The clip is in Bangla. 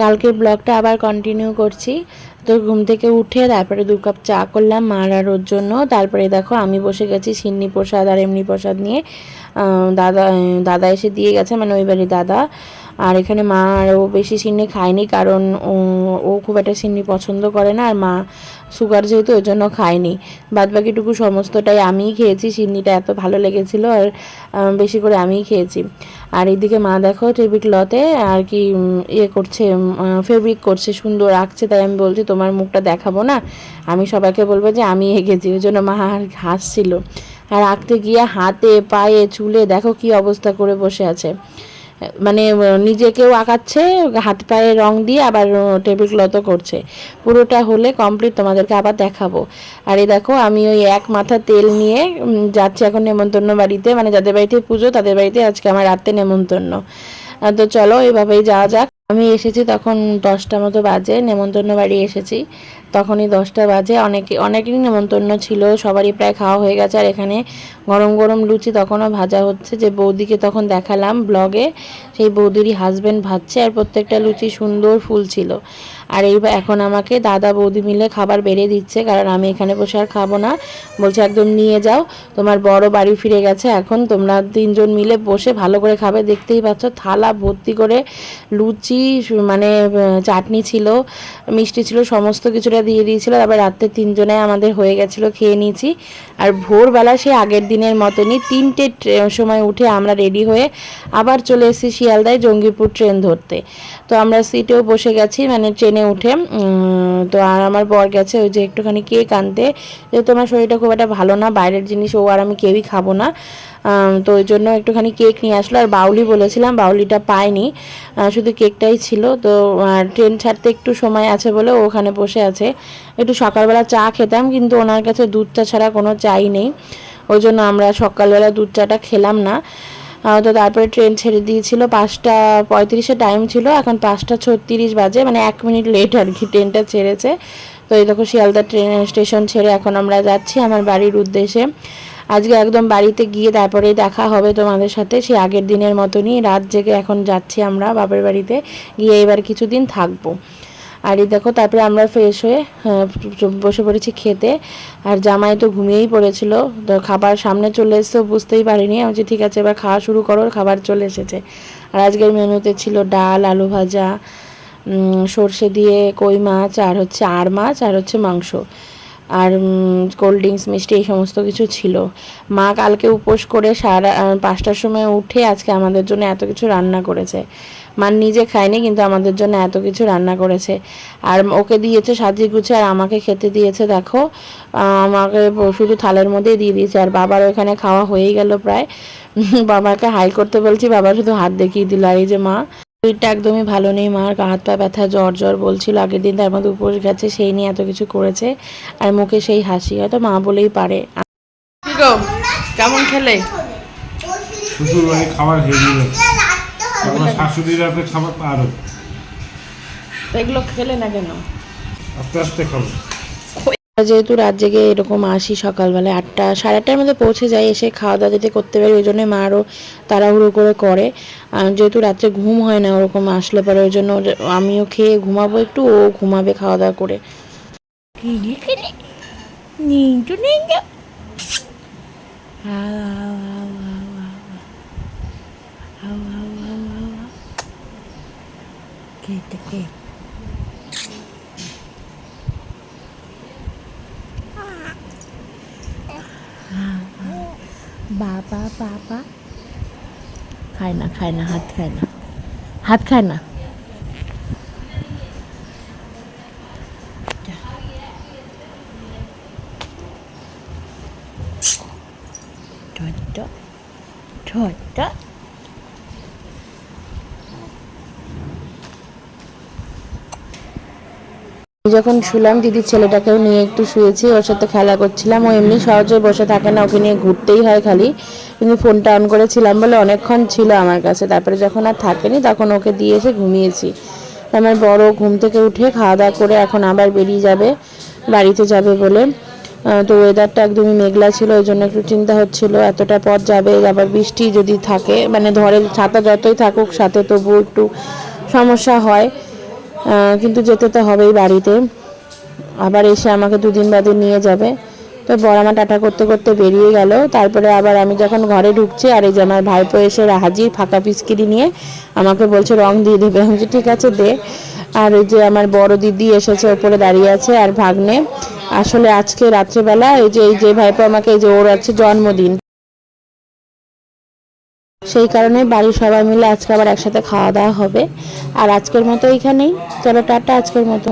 কালকের ব্লগটা আবার কন্টিনিউ করছি। তো ঘুম থেকে উঠে তারপরে দু কাপ চা করলাম মার আর ওর জন্য। তারপরে দেখো আমি বসে গেছি সিন্নি প্রসাদ আর এমনি প্রসাদ নিয়ে। দাদা দাদা এসে দিয়ে গেছে মানে ওই বাড়ি দাদা। আর এখানে মা আর ও বেশি সিন্নি খায়নি কারণ, ও খুব একটা সিন্নি পছন্দ করে না আর মা সুগার যেহেতু ওই জন্য খায়নি। বাদ বাকিটুকু সমস্তটাই আমিই খেয়েছি, সিন্নিটা এত ভালো লেগেছিলো আর বেশি করে আমিই খেয়েছি। আর এইদিকে মা দেখো টেবিল ক্লথে আর কি ইয়ে করছে ফেব্রিক করছে, সুন্দর আঁকছে, তাই আমি বলছি তোমার মুখটা দেখাবো না? আমি সবাইকে বলব যে আমি এঁকেছি, ওই জন্য মা আর হাসছিল। আর আঁকতে গিয়ে হাতে, পায়ে, চুলে দেখো কি অবস্থা করে বসে আছে। মানে নিজেকেও আঁকাচ্ছে, হাত পায়ে রং দিয়ে আবার টেবিল ক্লথও করছে। পুরোটা হলে কমপ্লিট তোমাদেরকে আবার দেখাবো। আর এই দেখো, আমি ওই এক মাথা তেল নিয়ে যাচ্ছি এখন নেমন্তন্ন বাড়িতে। মানে যাদের বাড়িতে পুজো, তাদের বাড়িতে আজকে আমার রাতে নেমন্তন্ন। তো চলো, এভাবেই যাওয়া যাক। আমি এসেছি তখন দশটা মতো বাজে, নেমন্তন্ন বাড়ি এসেছি। তখনই দশটা বাজে, অনেকে অনেকেরই নেমন্তন্ন ছিল, সবারই প্রায় খাওয়া হয়ে গেছে। আর এখানে গরম গরম লুচি তখনও ভাজা হচ্ছে। যে বৌদিকে তখন দেখালাম ব্লগে সেই বৌদিরই হাজব্যান্ড ভাজছে। আর প্রত্যেকটা লুচি সুন্দর ফুল ছিল। আর এইবার এখন আমাকে দাদা বৌদি মিলে খাবার বেড়ে দিচ্ছে, কারণ আমি এখানে বসে আর খাব না। বলছে, একদম নিয়ে যাও, তোমার বড় বাড়ি ফিরে গেছে এখন, তোমরা তিনজন মিলে বসে ভালো করে খাবে। দেখতেই পাচ্ছ, থালা ভর্তি করে লুচি মানে চাটনি ছিল, মিষ্টি ছিল, সমস্ত কিছুটা দিয়ে দিয়েছিল। তারপর রাত্রে তিনজনে আমাদের হয়ে গেছিল, খেয়ে নিয়েছি। আর ভোরবেলা সে আগের দিনের মতনই তিনটে সময় উঠে আমরা রেডি হয়ে আবার চলে এসেছি শিয়ালদায় জঙ্গিপুর ট্রেন ধরতে। তো আমরা সিটেও বসে গেছি মানে ট্রেনে উঠে তো আর আমার বর গেছে ওই যে একটুখানি কেক আনতে। যেহেতু আমার শরীরটা খুব একটা ভালো না, বাইরের জিনিস ও আর আমি কেউই খাব না। তো ওই জন্য একটুখানি কেক নিয়ে আসলো। আর বাউলি বলেছিলাম, বাউলিটা পাইনি। শুধু কেকটাই ছিল। তো ট্রেন ছাড়তে একটু সময় আছে বলে ওখানে বসে আছে। একটু সকালবেলা চা খেতাম, কিন্তু ওনার কাছে দুধ চা ছাড়া কোনো চাই নেই। ওই জন্য আমরা সকালবেলা দুধ চাটা খেলাম না। তো তারপরে ট্রেন ছেড়ে দিয়েছিল, পাঁচটা পঁয়ত্রিশে টাইম ছিল, এখন পাঁচটা ছত্রিশ বাজে মানে এক মিনিট লেট আর কি ট্রেনটা ছেড়েছে। তো এই দেখো শিয়ালদা ট্রেন স্টেশন ছেড়ে এখন আমরা যাচ্ছি আমার বাড়ির উদ্দেশ্যে। আজকে একদম বাড়িতে গিয়ে তারপরে দেখা হবে তোমাদের সাথে, সেই আগের দিনের মতনই রাত জেগে এখন যাচ্ছি আমরা বাপের বাড়িতে, গিয়ে এবার কিছুদিন থাকব। আর এই দেখো তারপরে আমরা ফ্রেশ হয়ে আহ, বসে পড়েছি খেতে। আর জামাই তো ঘুমিয়েই পড়েছিল। তো খাবার সামনে চলে এসেছে বুঝতেই পারিনি। আমি বলছি, ঠিক আছে এবার খাওয়া শুরু করো খাবার চলে এসেছে। আর আজকের মেনুতে ছিল ডাল আলু ভাজা সর্ষে দিয়ে কই মাছ আর হচ্ছে আর মাছ আর হচ্ছে মাংস। আর কোল্ড ড্রিঙ্কস মিষ্টি এই সমস্ত কিছু ছিল। মা কালকে উপোস করে সারা পাঁচটার সময় উঠে আজকে আমাদের জন্য এত কিছু রান্না করেছে। মা নিজে খায়নি, কিন্তু আমাদের জন্য এত কিছু রান্না করেছে। আর ওকে দিয়েছে সাজিয়ে গুছে আর আমাকে খেতে দিয়েছে, দেখো। আমাকে শুধু থালের মধ্যেই দিয়ে দিয়েছে। আর বাবার ওখানে খাওয়া হয়েই গেল প্রায়। বাবাকে হাই করতে বলছি, বাবা শুধু হাত দেখিয়ে দিল। এই যে মা শরীরটা একদমই ভালো নেই মার গা হাত পা ব্যথা জ্বর জ্বর বলছিল আগের দিন তার মধ্যে উপোস গেছে সেই নিয়ে এত কিছু করেছে আর মুখে সেই হাসি হয়তো মা বলেই পারে। কেমন খেলে? শ্বশুর বাড়ি খাবার হেভি হয়েছে আমার শাশুড়ি খাবার আরও। এগুলো খেলে না কেন? আস্তে আস্তে খাব। যেহেতু রাত জেগে এরকম আসি সকালবেলা আটটা, সাড়ে আটটার মধ্যে পৌঁছে যাই, এসে খাওয়া দাওয়া যাতে করতে পারি, ওই জন্য মা আরও তাড়াহুড়ো করে করে। যেহেতু রাত্রে ঘুম হয় না, ওরকম আসলে পরে ওই জন্য আমিও খেয়ে ঘুমাবো একটু, ও ঘুমাবে খাওয়া দাওয়া করে। বাবা বাবা। খায় না খায় না হাত খায় না। হাত খায় না। ঠোঁটটা ছোট্ট যখন শুলাম, দিদির ছেলেটাকেও নিয়ে একটু শুয়েছি, ওর সাথে খেলা করছিলাম। ও এমনি সহজে বসে থাকে না, ওকে নিয়ে ঘুরতেই হয় খালি। কিন্তু ফোনটা অন করেছিলাম বলে অনেকক্ষণ ছিল আমার কাছে। তারপরে যখন আর থাকেনি, তখন ওকে দিয়ে এসে ঘুমিয়েছি। আমার বড় ঘুম থেকে উঠে খাওয়া দাওয়া করে এখন আবার বেরিয়ে যাবে, বাড়িতে যাবে বলে। তো ওয়েদারটা একদমই মেঘলা ছিল, ওই জন্য একটু চিন্তা হচ্ছিল, এতটা পথ যাবে, আবার বৃষ্টি যদি থাকে মানে ধরে ছাতা যতই থাকুক, সাথে তবু একটু সমস্যা হয়। কিন্তু যেতে তো হবেই বাড়িতে। আবার এসে আমাকে দুদিন বাদে নিয়ে যাবে। তো বড় মা টাটা করতে করতে বেরিয়ে গেল। তারপরে আবার আমি যখন ঘরে ঢুকছি, আর এই যে আমার ভাইপো এসে হাজির ফাঁকা পিচকিরি নিয়ে আমাকে বলছে, রং দিয়ে দেবে। আমি ঠিক আছে, দে। আর ওই যে আমার বড় দিদি এসেছে, ওপরে দাঁড়িয়ে আছে আর ভাগ্নে। আসলে আজকে রাত্রেবেলা এই যে এই যে ভাইপো আমাকে, এই যে ওর আছে জন্মদিন। সেই কারণে বাড়ির সবাই মিলে আজকে আবার একসাথে খাওয়া দাওয়া হবে। আর আজকের মতো এইখানেই। চলো টাটা, আজকের মতো।